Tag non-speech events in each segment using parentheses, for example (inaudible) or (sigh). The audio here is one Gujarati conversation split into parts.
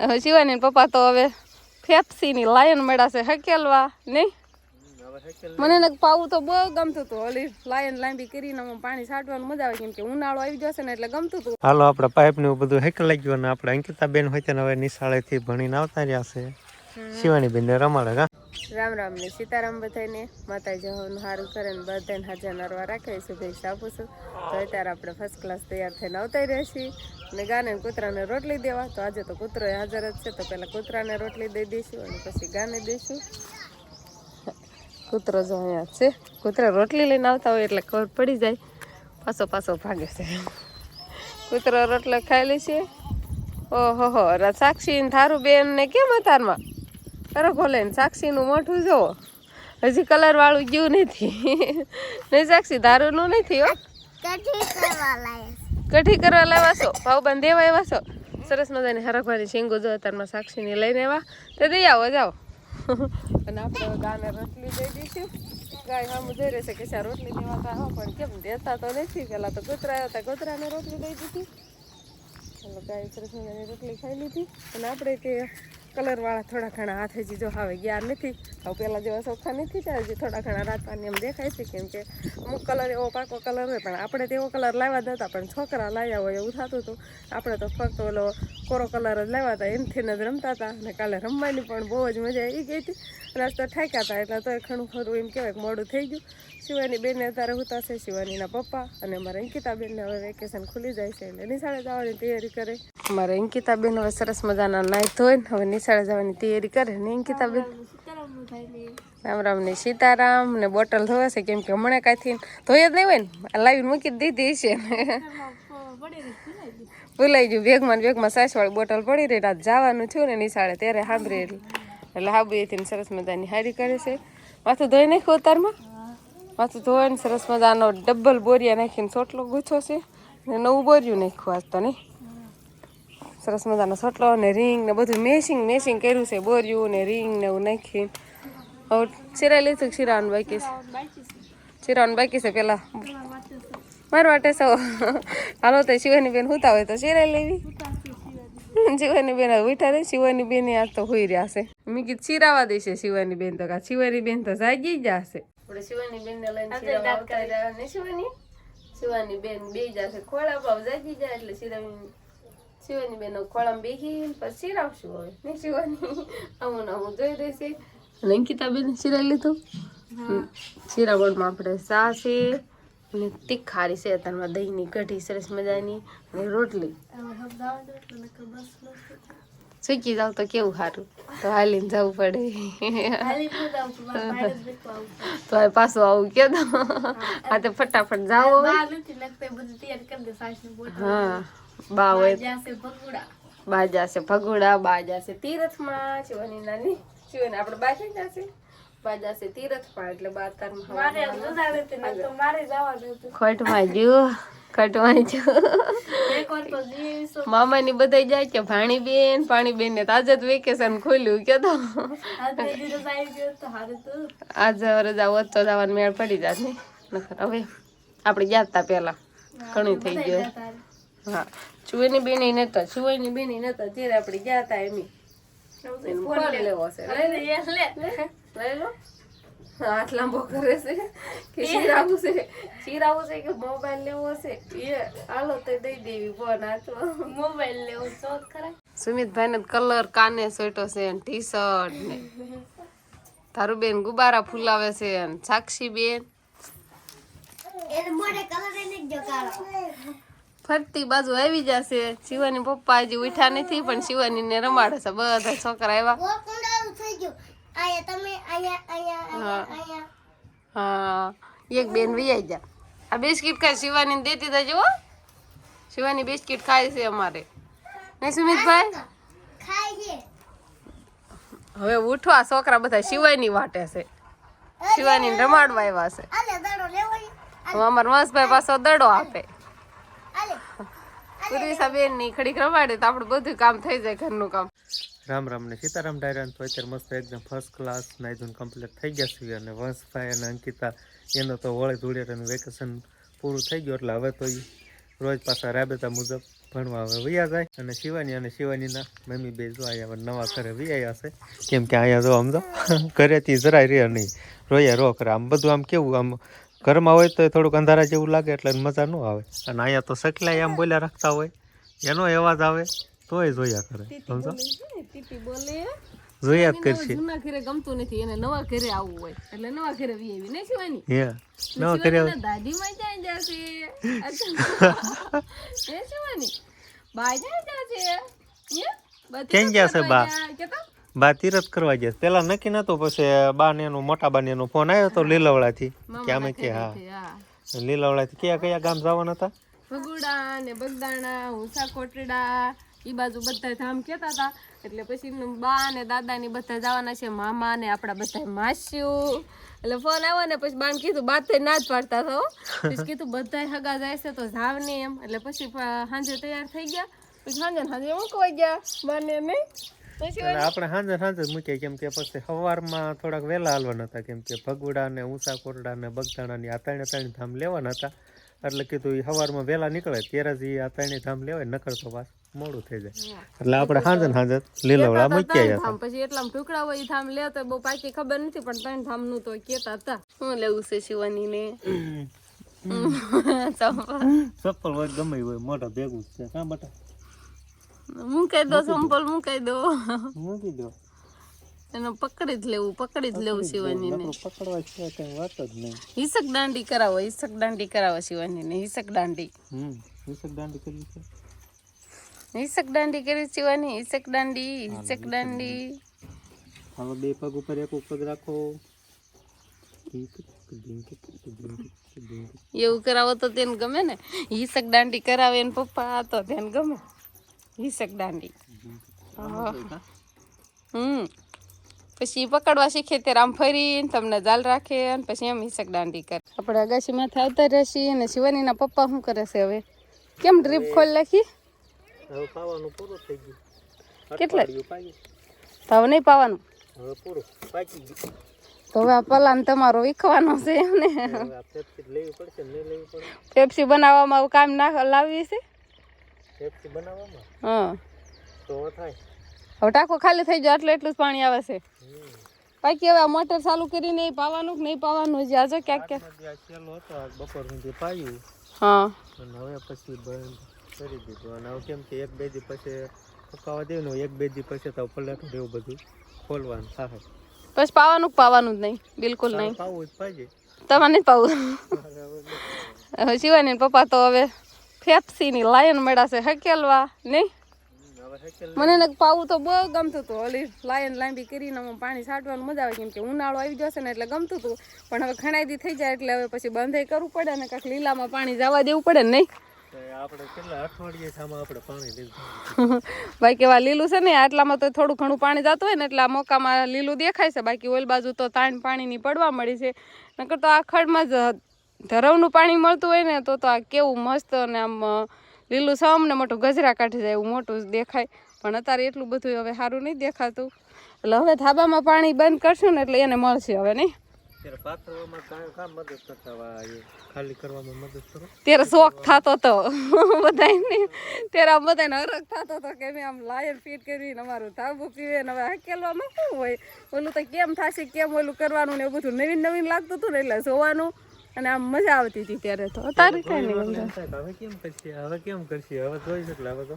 હવે શિવાની પપ્પા તો હવે ફેપ્સીની લાયન મેળાશે હકેલવા નહીં મને ને પાવું તો બહુ ગમતું હતું. ઓલી લાયન લાંબી કરીને પાણી છાંટવાનું મજા આવે કેમ કે ઉનાળો આવી જશે ને એટલે ગમતું હતું. હાલો આપણે પાઇપ ને બધું હેક લાગ્યું ગયું અને આપણે અંકિતા બેન હોય તેને હવે નિશાળેથી ભણીને આવતા રહ્યા છે. શિવાની બેન ને રમાડે કા રામ રામ ને સીતારામ બધાને માતાજી હવનું સારું કરે ને બધાને હાજર નરવા રાખે શુભેચ્છા આપું છું. તો અત્યારે આપણે ફર્સ્ટ ક્લાસ તૈયાર થઈને આવતા રહ્યા છીએ. અને ગાને ને કૂતરાને રોટલી દેવા. તો આજે તો કૂતરો હાજર જ છે. તો પહેલાં કૂતરાને રોટલી દઈ દઈશું અને પછી ગાને દઈશું. કૂતરો જો અહીંયા છે. કૂતરા રોટલી લઈને આવતા હોય એટલે ખબર પડી જાય. પાછો પાછો ભાગે છે. કૂતરો રોટલો ખાઈ લે છે. ઓહો હો સાક્ષી ને થારું બેન ને કેમ અતારમાં? અરે ખોલે ને સાક્ષીનું મોઢું જો હજી કલર વાળું ગયું નથી. નહીં સાક્ષી દારૂનું નથી હો. કઢી કરવા લાવ્યા છો? ભાવ બંધ દેવા આવ્યા છો? સરસ મજાની હરખવાની શીંગો જો અત્યારમાં સાક્ષીને લઈને આવ્યા. તો દઈ આવો, જાઓ. અને આપણે ગાને રોટલી દઈ દઈશું. ગાય સામું જોઈ રહેશે કે શા રોટલી દેવા તો આવો પણ કેમ દેતા તો નથી. પેલા તો કૂતરા હતા કૂતરાને રોટલી દઈ દીધી. ચાલો ગાય સરસ મજાની રોટલી ખાઈ લીધી. અને આપણે તે કલરવાળા થોડા ઘણા હાથ હજી જો હવે ગયા નથી. હવે પહેલાં જેવા સોખા નથી થયા હજી થોડા ઘણા રાતવાની એમ દેખાય છે, કેમ કે અમુક કલર એવો પાકો કલર હોય, પણ આપણે તેવો કલર લાવ્યા દેતા પણ છોકરા લાવ્યા હોય એવું થતું હતું. આપણે તો ફક્ત ઓલો કોરો કલર જ લાવ્યા હતા, એમથી જ રમતા હતા, અને કાલે રમવાની પણ બહુ જ મજા આવી ગઈ હતી. અને આજ ઠાક્યા હતા, એટલે તો ઘણું ખરું, એમ કહેવાય મોડું થઈ ગયું. શિવાની બેનને અત્યારે હોતા છે, શિવાનીના પપ્પા, અને અમારા અંકિતા બેનને હવે વેકેશન ખુલી જાય છે, એટલે નિશાળે જવાની તૈયારી કરે. અમારા અંકિતા બેન હવે સરસ મજાના નાઈ ધોઈને હવે નિશાળે જવાની તૈયારી કરે ને અંકિતા બેન. રામ રામ ને સીતારામ ને બોટલ ધોવે છે કેમ કે હમણાં કાંઈથી ધોઈ જ નહીં હોય ને લાવીને મૂકી દીધી છે ભૂલાઈ ગયું બેગમાં વેગમાં બેગમાં સાસવાળી બોટલ પડી રહી રાત જવાનું થયું ને નિશાળે ત્યારે સાંભળી એટલે. એટલે હાબુએથી સરસ મજાની હારી કરે છે. માથું ધોઈ નાખ્યું ઉતારમાં માથું ધોઈને સરસ મજાનો ડબલ બોરિયા નાખીને સોટલો ગૂંથો છે. ને નવું બોર્યું નાખ્યું આજ તો નહીં સરસ મજાનો સોટલો ને રિંગ ને બધું મેસિંગ મેસિંગ કર્યું છે બોર્યું ને રિંગ ને એવું નાખીને હવે સિરાઈ લીધું શિરાવાનું બાકી છે? શિરાવાનું બાકી છે પેલા? મારું માટે સૌ હાલો તો શિવાની બેન હુતા હોય તો સિરાઈ લેવી. શિવાની બેન ઉઠા રહી શિવાની બેન આજ તો હોઈ રહ્યા છે. મેં કીધું ચીરાવા દેશે શિવાની બેન તો કા શિવાની બેન તો જાગી જ જશે. શિવાની બેન ને લઈને ચીરાવા આવતા રહ્યા ને શિવાની? શિવાની બેન બે જશે ખોળા ભાવ જાગી જાય એટલે શિરાવી શિવાની બેન ખોળામાં બેસી પછી શિરાવશું હવે. ને શિવાની? આવું આવું જોઈ રહેશે. અંકિતા બેન શિરાઈ લીધું શિરાવણમાં આપણે સા છે અને તીખારી છે. અત્યારમાં દહીંની કઢી સરસ મજાની. અને રોટલી. શીખી જાવ તો કેવું સારું તો હાલીને જવું પડે. તો હવે પાછું આવું કે તો. આ તો ફટાફટ જાવ હા. બા હોય બા જાશે ભગુડા બા જાશે તીરથમાં. શિવાની નાની. શિવાની આપણે બા ક્યાં જાશે બા જાશે તીરથમાં એટલે બા તારમાં ખોટમાં જો મામાની બધા જાય કે ભાણી બેન પાણી બેન ને તાજે જ વેકેશન ખોલ્યું કે તો. આજે રજા હોત તો જવાનું મેળ પડી જાત ને. નખર હવે આપણે ગયા તા પેલા ઘણું થઈ ગયું. હા. ચુવાની બેની નતા. ચુવાની એને તો ત્યારે આપણે ગયા હતા એમ. ફોન લેવો છે લઈ લો. હાથ લાંબો કરે છે. કે શીરાવું છે. શીરાવું છે કે મોબાઈલ લેવો છે એ હાલો તો દઈ દેવી ફોન હાથમાં મોબાઈલ લેવો શોધ ખરા. સુમિતભાઈ ને કલર કાને સોટો છે ટી શર્ટ ને. તારું બેન ગુબારા ફૂલાવે છે ને સાક્ષી બેન. એને મોઢે કલર એને જ કાળો ફરતી બાજુ આવી જશે. શિવાની પપ્પા હજી ઉઠ્યા નથી પણ શિવાની ને રમાડે છે. બધા છોકરા આવ્યા હા. એક બેન વૈયા જા. આ બિસ્કિટ ખાય શિવાની દેતી દેજો હો. શિવાની બિસ્કિટ ખાય છે અમારે. નહીં સુમિતભાઈ? હવે ઉઠવા છોકરા બધા શિવાની વાટે છે. શિવાની રમાડવા આવ્યા છે. અમારા મસ્તભાઈ પાછો દડો આપે. પૂર્વિસા બેનની ખડીક રમાડે તો આપણું બધું કામ થઈ જાય ઘરનું કામ. રામ રામ ને સીતારામ ડાયરાન તો અત્યારે મસ્ત એકદમ ફર્સ્ટ ક્લાસ નાઈધુન કમ્પ્લીટ થઈ ગયા છે અને વંશભાઈ અને અંકિતા, એનો તો હોળી ધૂળેટાનું વેકેશન પૂરું થઈ ગયું એટલે હવે તો રોજ પાછા રાબેતા મુજબ ભણવા હવે વૈયા જાય. અને શિવાની અને શિવાનીના મમ્મી બે જો અહીંયા નવા ઘરે વૈયા છે. કેમ કે અહીંયા જો આમ તો ઘરેથી જરાય રહે નહીં. રોયા રો કરે આમ બધું આમ કેવું આમ ઘરમાં હોય તો થોડુંક અંધારા જેવું લાગે એટલે મજા ન આવે. અને અહીંયા તો સકલાય આમ બોલ્યા રાખતા હોય. એનો અવાજ આવે તોય જોયા કરે. સમજો? જોયા જ કરશે. જૂના ઘરે ગમતું નથી એને નવા ઘરે આવવું હોય. એટલે નવા ઘરે વી નહીં શિવાની? હે નવા ઘરે દાદી માં જાય જશે? એ શિવાની? જાય જશે? કેમ ક્યાં જશે બા? કેતા? બા તીરથ કરવા ગયા. પેલા નક્કી નતો પછી બાને એનો મોટા બાને એનો ફોન આવ્યો તો લીલવડાથી. કે અમે કે હા. લીલવડા થી કયા કયા ગામ જવાના હતા? ભગુડા ને બગદાણા હુસા કોટડા ઈ બાજુ બધા ધામ કેતા હતા. એટલે પછી બા ને દાદા ની બધા જવાના છે મામા ને આપડા બધા માસ્યું એટલે ફોન આવ્યો ને પછી બાને કીધું બાદ થઈ ના જ પાડતા તો પછી કીધું બધા હગા જાય છે તો જાવ ને એમ. એટલે પછી સાંજે તૈયાર થઈ ગયા. પછી સાંજે સાંજે મૂકવા ગયા બાને નહીં. આપણે સાંજે સાંજે મૂકીએ કેમ કે પછી સવારમાં થોડાક વહેલા હાલવાના હતા કેમ કે ભગુડા ને ઊંચા કોરડા ને બગદાણા ની આ ત્રણે ત્રણ ધામ લેવાના હતા. એટલે કીધું એ સવારમાં વહેલા નીકળે ત્યારે જ આ ત્રણે ધામ લેવાય નકર તો પાછું મોડું થઈ જાય. એટલે આપણે સાંજે સાંજે લીલવડા મૂકી ત્રણ પછી એટલામાં ટુકડા હોય ધામ લે તો બહુ પાકી ખબર નથી પણ ત્રણ ધામનું તો કેતા હતા. શું લેવું છે શિવાની ને? (laughs) ચપ્પલ હોય ગમે હોય મોટા ભેગું છે. કાં બટા. મૂકાઈ દો સંપલ મૂકાઈ દો. મૂકી દો. એને પકડી જ લેવું પકડી જ લેવું શિવાની ને નકરું પકડવા છે કઈ વાત જ નહીં. હિસક દાંડી કરાવો હિસક દાંડી કરાવો શિવાની ને હિસક દાંડી. હમ વિસક દાંડી કરી છે? હિસક દાંડી કરી શિવાની હિસક દાંડી હિસક દાંડી. હવે બે પગ ઉપર એક પગ રાખો. ટીક ટીક ટીક ટીક ટીક. એવું કરાવો તો તેને ગમે ને? હિસક દાંડી કરાવે એને પપ્પા તો તેને ગમે. હિસક દાંડી. હમ. પછી પકડવા શીખે ત્યારે આમ ફરીને તમને જાલ રાખે અને પછી એમ હિસક દાંડી કરે. આપણે અગાશીમાં આવતા રહેશી અને શિવાનીના પપ્પા શું કરે છે હવે? કેમ ડ્રીપ ખોલી ગયું. કેટલા? તો નહીં પાવાનું? તો હવે આ પલાન તમારો વીખવાનો છે એમ ને હવે આ પેપ્સી બનાવવામાં કામ ના લાવવી છે? પેપ્સી બનાવવામાં? હા. તો થાય. હવે ટાંકો ખાલી થઈ જાય એટલે એટલું જ પાણી આવે છે. બાકી હવે મોટર ચાલુ કરીને ઈ પાવાનું કે નહીં પાવાનું હજી આજે ક્યાંક ક્યાંક. નદી હતો બપોર સુધી પાયું. હા. અને હવે પછી બંધ કરી દીધું. અને હવે કેમ કે એક બે દી પછી પકાવવા દેવું ને એક બે દી પછી તો પલટ દેવું બધું ખોલવાનું થાય પછી પાવાનું પાવાનું જ નહીં. બિલકુલ નહીં. પાવું જ પાજે. તમારે નહીં. પાવું હવે શિવાની પપ્પા તો હવે ફેપ્સીની લાયન મળ્યા છે. હકેલવા નહીં? મને ને પાવું તો બહુ ગમતું હતું. ઓલી લાયન લાંબી કરીને હું પાણી છાંટવાનું મજા આવે. કેમ કે ઉનાળો આવી જશે ને એટલે ગમતું હતું. પણ હવે ખણાઈ થઈ જાય એટલે હવે પછી બંધ કરવું પડે ને કાંઈક લીલામાં પાણી જવા દેવું પડે ને નહીં? (laughs) બાકી એવા લીલું છે ને આટલામાં તો થોડું ઘણું પાણી જતું હોય ને એટલે આ મોકામાં લીલું દેખાય છે. બાકી ઓલ બાજુ તો તાણ પાણીની પડવા મળી છે. નકર તો આ ખડમાં જ ધરવનું પાણી મળતું હોય ને તો તો આ કેવું મસ્ત અને આમ લીલું સમ ને મોટું ગજરા કાઢી જાય એવું મોટું દેખાય. પણ અત્યારે એટલું બધું હવે સારું નહીં દેખાતું. એટલે હવે ધાબામાં પાણી બંધ કરશું ને એટલે એને મળશે હવે નહીં. ત્યારે શોખ થતો હતો બધાને આમ બધાને હરખ થતો હતો કે મેં આમ ફીટ કરીને અમારું ધાબું પીવે ને હવે હકેલવામાં શું હોય? ઓલું તો કેમ થશે કેમ ઓલું કરવાનું ને એવું બધું નવીન નવીન લાગતું હતું ને એટલે જોવાનું. અને આમ મજા આવતી હતી ત્યારે તો. અત્યારે કઈ નહીં હવે કેમ કરશે? હવે કેમ કરશે? હવે જોઈ શકલા હવે તો.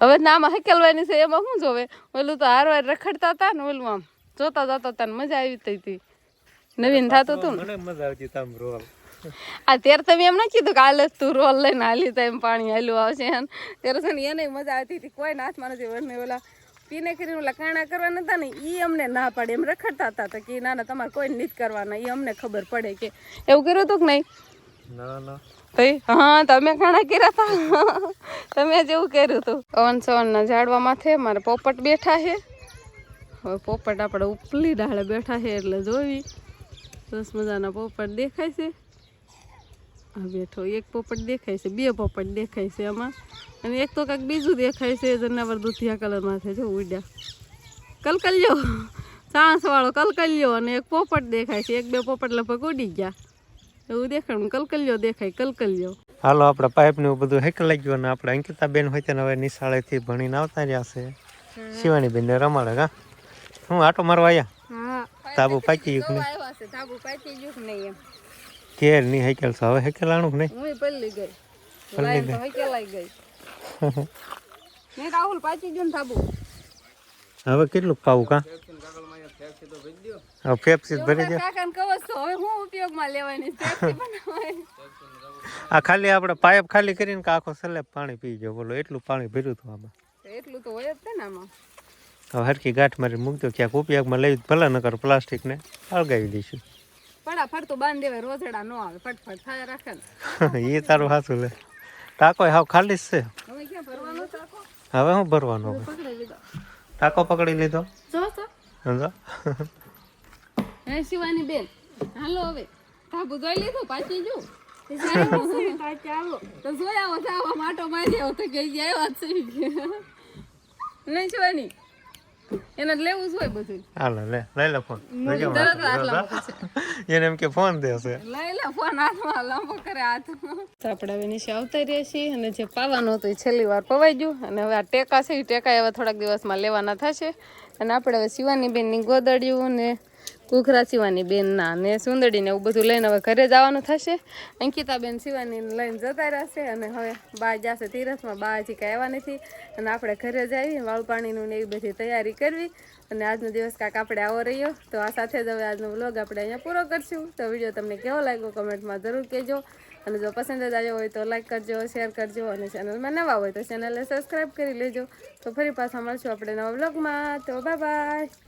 હવે નામ આમાં હકેલવાની છે એમાં શું જોવે? ઓલું તો હારવાર રખડતા હતા ને ઓલું આમ જોતા જતા હતા મજા આવી હતી. નવીન થતું હતું મને મજા આવતી તામ રોલ. આ ત્યારે તમે એમ ના કીધું કે આલે તું રોલ લઈને હાલી તો એમ પાણી હાલ્યું આવશે ત્યારે છે ને એને મજા આવતી હતી કોઈ હાથમાં નથી વળને ઓલા પીને કરીને ઓલા કાણા કરવાના હતા ને એ અમને ના પાડે. એમ રખડતા હતા તો કે ના ના તમારે કોઈ નથી કરવાના. એ અમને ખબર પડે કે એવું કર્યું હતું કે નહીં? ના ના. હા તમે કાણા કર્યા હતા તમે જેવું કર્યું હતું. અવન સવનના ઝાડવા માથે મારે પોપટ બેઠા છે. હવે પોપટ આપણે ઉપલી ડાળે બેઠા છે એટલે જોવી સરસ મજાના પોપટ દેખાય છે. હા બેઠો એક પોપટ દેખાય છે બે પોપટ દેખાય છે આમાં. અને એક તો કાંઈક બીજું દેખાય છે જનાવર દુધિયા કલરમાં છે જો ઉડ્યા. કલકલિયો. સાંસવાળો કલકલિયો અને એક પોપટ દેખાય છે એક બે પોપટ લગભગ ઉડી ગયા. એવું દેખાણું કલકલિયો દેખાય કલકલિયો. હાલો આપણે પાઇપ ને એવું બધું હેક લાગ્યું અને આપણે અંકિતાબેન હોય તેને હવે નિશાળેથી ભણીને આવતા રહ્યા છે. શિવાની બેન ને રમાડે હા. હું આટો મારવા આવ્યા તાબુ પાકી ગયું પાકી ગયું નહીં એમ. ઘેર નહીં હેકેલ છે હવે હેકેલાણું નહીં? હું પલ્લી ગઈ. પલ્લી ગઈ. તો હકેલાઈ ગઈ. નહીં રાહુલ પાકી ગયું ને ધાબુ. હવે કેટલું પાવું કા? હવે ફેફસી ભરી દે કાકાને કહો છો હવે હું ઉપયોગમાં લેવાની? બનાવવાની? આ ખાલી આપણે પાઇપ ખાલી કરીને કે આખો સલેબ પાણી પી ગયો બોલો એટલું પાણી ભર્યું હતું આમાં. એટલું તો હોય જ છે ને આમાં. હવે ગાંઠ મારી મૂકજો ક્યાંક ઉપયોગમાં લઈ ભલે નકર પ્લાસ્ટિકને અળગાવી દઈશું. ફટાફટ તો બાંધ દેવાય રોજડા ન આવે ફટફટ થાય રાખે એ (laughs) તારું હાથું લે. ટાંકો હાવ ખાલી જ છે હવે ક્યાં ભરવાનો ચાકો હવે હું ભરવાનો ટાકો પકડી લીધો. ટાંકો પકડી લીધો. જો તો. સમજો? હે શિવાની બેન હાલો હવે. ધાબુ જોઈ લીધું પાછી જો. તો જોયા આવો જાવ માટો મારી આવો તો કે આવ્યા છે. નહીં શિવાની. એને લેવું જ હોય બધું હાલો લે લઈ લે ફોન. એને એમ કે ફોન દેશે લઈ લે ફોન હાથમાં લાંબો કરે હાથ. તો આપણે હવે નીચે આવતા રહ્યા છીએ અને જે પાવાનું હતું એ છેલ્લી વાર પવાઈ ગયું. અને હવે આ ટેકા છે એ ટેકા એવા થોડાક દિવસમાં લેવાના થશે. અને આપણે હવે શિવાની બેનની ગોદડિયું ને કુખરા શિવાની બેનના ને સુંદડીને એવું બધું લઈને હવે ઘરે જવાનું થશે. અંકિતા બેન શિવાની લઈને જતા રહેશે અને હવે બા જશે તીરથમાં. બા હજી કાંઈ આવ્યા નથી. અને આપણે ઘરે જઈએ વાળું પાણીનું ને એવી બધી તૈયારી કરવી. અને આજનો દિવસ કાંક આપણે આવો રહ્યો. તો આ સાથે જ હવે આજનો વ્લોગ આપણે અહીંયા પૂરો કરશું. તો વીડિયો તમને કેવો લાગ્યો કમેન્ટમાં જરૂર કહેજો. અને જો પસંદ જ આવ્યો હોય તો લાઈક કરજો શેર કરજો અને ચેનલમાં નવા હોય તો ચેનલને સબસ્ક્રાઈબ કરી લેજો. તો ફરી પાછા મળશું આપણે નવા વ્લોગમાં. તો બાય બાય